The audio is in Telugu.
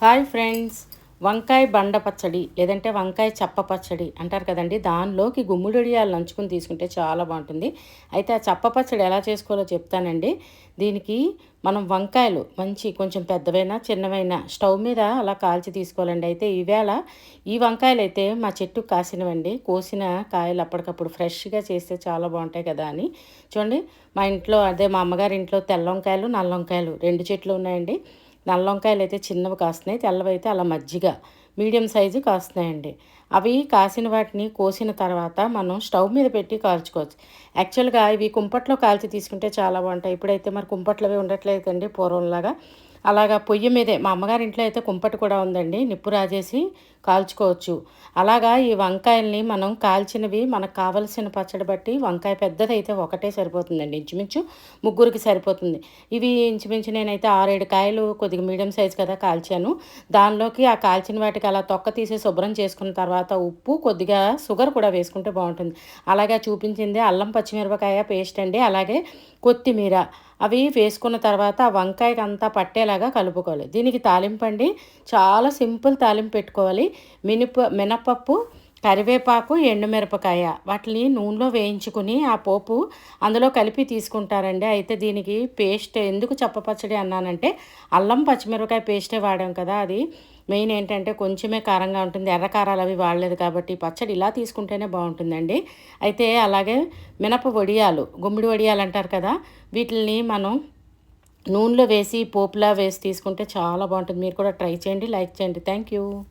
Hi friends. వంకాయ బండ పచ్చడి లేదంటే వంకాయ చప్ప పచ్చడి అంటారు కదండి. దానిలోకి గుమ్మిడియాలు నంచుకుని తీసుకుంటే చాలా బాగుంటుంది. అయితే ఆ చప్ప పచ్చడి ఎలా చేసుకోవాలో చెప్తానండి. దీనికి మనం వంకాయలు మంచి కొంచెం పెద్దవైనా చిన్నవైనా స్టవ్ మీద అలా కాల్చి తీసుకోవాలండి. అయితే ఈవేళ ఈ వంకాయలు అయితే మా చెట్టు కాసినవండి. కోసిన కాయలు అప్పటికప్పుడు ఫ్రెష్గా చేస్తే చాలా బాగుంటాయి కదా అని. చూడండి మా ఇంట్లో అదే మా అమ్మగారి ఇంట్లో తెల్ల వంకాయలు నల్ల వంకాయలు రెండు చెట్లు ఉన్నాయండి. నల్ల వంకాయలు అయితే చిన్నవి కాస్తున్నాయి తెల్లవి అయితే అలా మజ్జిగ. మీడియం సైజు కాస్తున్నాయండి. అవి కాసిన వాటిని కోసిన తర్వాత మనం స్టవ్ మీద పెట్టి కాల్చుకోవచ్చు. యాక్చువల్గా ఇవి కుంపట్లో కాల్చి తీసుకుంటే చాలా బాగుంటాయి. ఇప్పుడైతే మరి కుంపట్లవి ఉండట్లేదు కండి పూర్వంలాగా. అలాగా పొయ్యి మీదే మా అమ్మగారి ఇంట్లో అయితే కుంపటి కూడా ఉందండి నిప్పు రాజేసి కాల్చుకోవచ్చు. అలాగా ఈ వంకాయల్ని మనం కాల్చినవి మనకు కావలసిన పచ్చడి బట్టి వంకాయ పెద్దదైతే ఒకటే సరిపోతుందండి ఇంచుమించు ముగ్గురికి సరిపోతుంది. ఇవి ఇంచుమించు నేనైతే ఆరేడు కాయలు కొద్దిగా మీడియం సైజ్ కదా కాల్చాను. దానిలోకి ఆ కాల్చిన వాటికి అలా తొక్క తీసి శుభ్రం చేసుకున్న తర్వాత ఉప్పు కొద్దిగా షుగర్ కూడా వేసుకుంటే బాగుంటుంది. అలాగే చూపించింది అల్లం పచ్చిమిరపకాయ పేస్ట్ అండి అలాగే కొత్తిమీర. అవి వేసుకున్న తర్వాత ఆ వంకాయకి అంతా పట్టేలాగా కలుపుకోవాలి. దీనికి తాలింపు అండి. చాలా సింపుల్ తాలింపు పెట్టుకోవాలి. మినప మినపప్పు కరివేపాకు ఎండుమిరపకాయ వాటిని నూనెలో వేయించుకుని ఆ పోపు అందులో కలిపి తీసుకుంటారండి. అయితే దీనికి పేస్ట్ ఎందుకు చెప్పపచ్చడి అన్నానంటే అల్లం పచ్చిమిరపకాయ పేస్టే వాడాం కదా అది. మెయిన్ ఏంటంటే కొంచెమే కారంగా ఉంటుంది. ఎర్ర కారాలు అవి వాడలేదు కాబట్టి పచ్చడి ఇలా తీసుకుంటేనే బాగుంటుందండి. అయితే అలాగే మినప వడియాలు గుమ్మిడి వడియాలు అంటారు కదా వీటిని మనం నూనెలో వేసి పోపులా వేసి తీసుకుంటే చాలా బాగుంటుంది. మీరు కూడా ట్రై చేయండి లైక్ చేయండి. Thank you.